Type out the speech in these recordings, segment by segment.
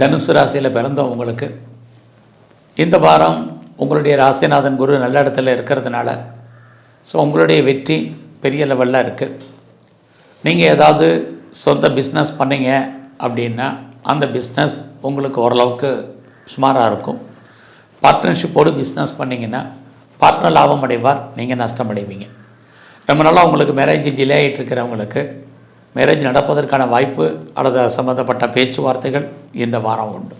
தனுசு ராசியில் பிறந்தவங்களுக்கு இந்த வாரம் உங்களுடைய ராசிநாதன் குரு நல்ல இடத்துல இருக்கிறதுனால ஸோ உங்களுடைய வெற்றி பெரிய லெவலில் இருக்குது நீங்கள் ஏதாவது சொந்த பிஸ்னஸ் பண்ணீங்க அப்படின்னா அந்த பிஸ்னஸ் உங்களுக்கு ஓரளவுக்கு சுமாராக இருக்கும். பார்ட்னர்ஷிப்போடு பிஸ்னஸ் பண்ணிங்கன்னா பார்ட்னர் லாபம் அடைவார் நீங்கள் நஷ்டம் அடைவீங்க. ரொம்ப நாளாக உங்களுக்கு மேரேஜ் டிலே ஆகிட்டு இருக்கிறவங்களுக்கு மேரேஜ் நடப்பதற்கான வாய்ப்பு அல்லது சம்மந்தப்பட்ட பேச்சுவார்த்தைகள் இந்த வாரம் உண்டு.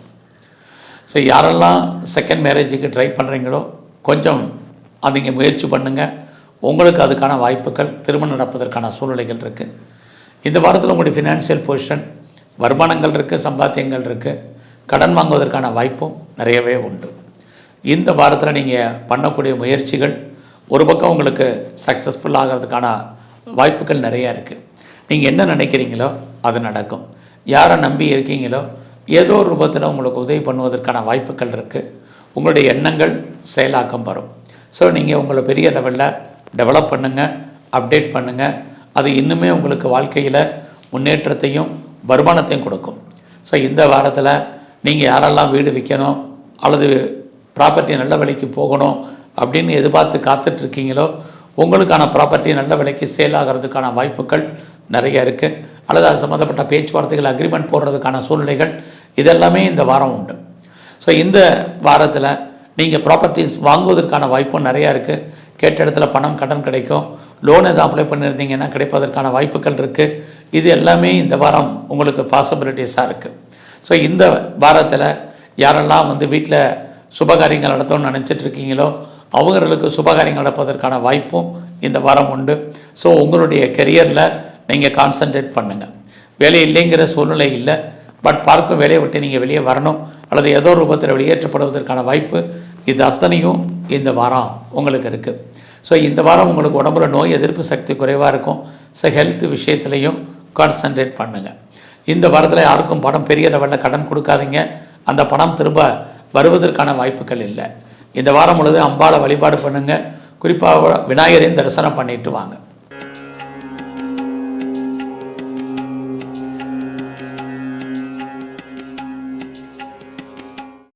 ஸோ யாரெல்லாம் செகண்ட் மேரேஜுக்கு ட்ரை பண்ணுறீங்களோ கொஞ்சம் அதிங்க முயற்சி பண்ணுங்கள் உங்களுக்கு அதுக்கான வாய்ப்புகள் திருமணம் நடப்பதற்கான சூழ்நிலைகள் இருக்குது இந்த வாரத்தில் உங்களுடைய ஃபினான்ஷியல் பொசிஷன் வருமானங்கள் இருக்குது சம்பாத்தியங்கள் இருக்குது கடன் வாங்குவதற்கான வாய்ப்பும் நிறையவே உண்டு. இந்த வாரத்தில் நீங்கள் பண்ணக்கூடிய முயற்சிகள் ஒரு பக்கம் உங்களுக்கு சக்ஸஸ்ஃபுல் ஆகிறதுக்கான வாய்ப்புகள் நிறையா இருக்குது நீங்கள் என்ன நினைக்கிறீங்களோ அது நடக்கும். யாரை நம்பி இருக்கீங்களோ ஏதோ ஒரு ரூபத்தில் உங்களுக்கு உதவி பண்ணுவதற்கான வாய்ப்புகள் இருக்குது உங்களுடைய எண்ணங்கள் செயலாக்கம் வரும். ஸோ நீங்கள் உங்களை பெரிய லெவலில் டெவலப் பண்ணுங்கள் அப்டேட் பண்ணுங்கள் அது இன்னுமே உங்களுக்கு வாழ்க்கையில் முன்னேற்றத்தையும் வருமானத்தையும் கொடுக்கும். ஸோ இந்த வாரத்தில் நீங்கள் யாரெல்லாம் வீடு விற்கணும் அல்லது ப்ராப்பர்ட்டி நல்ல விலைக்கு போகணும் அப்படின்னு எதிர்பார்த்து காத்துட்ருக்கீங்களோ உங்களுக்கான ப்ராப்பர்ட்டி நல்ல விலைக்கு சேல் ஆகிறதுக்கான வாய்ப்புகள் நிறைய இருக்குது அல்லது அது சம்மந்தப்பட்ட பேச்சுவார்த்தைகள் அக்ரிமெண்ட் போடுறதுக்கான சூழ்நிலைகள் இதெல்லாமே இந்த வாரம் உண்டு. ஸோ இந்த வாரத்தில் நீங்கள் ப்ராப்பர்ட்டிஸ் வாங்குவதற்கான வாய்ப்பும் நிறையா இருக்குது கேட்ட இடத்துல பணம் கடன் கிடைக்கும். லோன் எதுவும் அப்ளை பண்ணியிருந்தீங்கன்னா கிடைப்பதற்கான வாய்ப்புகள் இருக்குது இது எல்லாமே இந்த வாரம் உங்களுக்கு பாசிபிலிட்டிஸாக இருக்குது ஸோ இந்த வாரத்தில் யாரெல்லாம் வந்து வீட்டில் சுபகாரியங்கள் நடத்தணும்னு நினச்சிட்டு இருக்கீங்களோ அவங்களுக்கு சுபகாரியங்கள் நடப்பதற்கான வாய்ப்பும் இந்த வாரம் உண்டு. ஸோ உங்களுடைய கெரியரில் நீங்கள் கான்சன்ட்ரேட் பண்ணுங்கள் வேலை இல்லைங்கிற சூழ்நிலை இல்லை. பட் பார்க்கும் வேலையை விட்டு நீங்கள் வெளியே வரணும். அல்லது ஏதோ ரூபத்தில் வெளியேற்றப்படுவதற்கான வாய்ப்பு இது அத்தனையும் இந்த வாரம் உங்களுக்கு இருக்குது ஸோ இந்த வாரம் உங்களுக்கு உடம்புல நோய் எதிர்ப்பு சக்தி குறைவாக இருக்கும். ஸோ ஹெல்த் விஷயத்துலையும் கான்சன்ட்ரேட் பண்ணுங்கள் இந்த வாரத்தில் யாருக்கும் பணம் பெரிய லெவலில் கடன் கொடுக்காதீங்க. அந்த பணம் திரும்ப வருவதற்கான வாய்ப்புகள் இல்லை. இந்த வாரம் முழுது அம்பாளை வழிபாடு பண்ணுங்கள் குறிப்பாக விநாயகரையும் தரிசனம் பண்ணிட்டு வாங்க.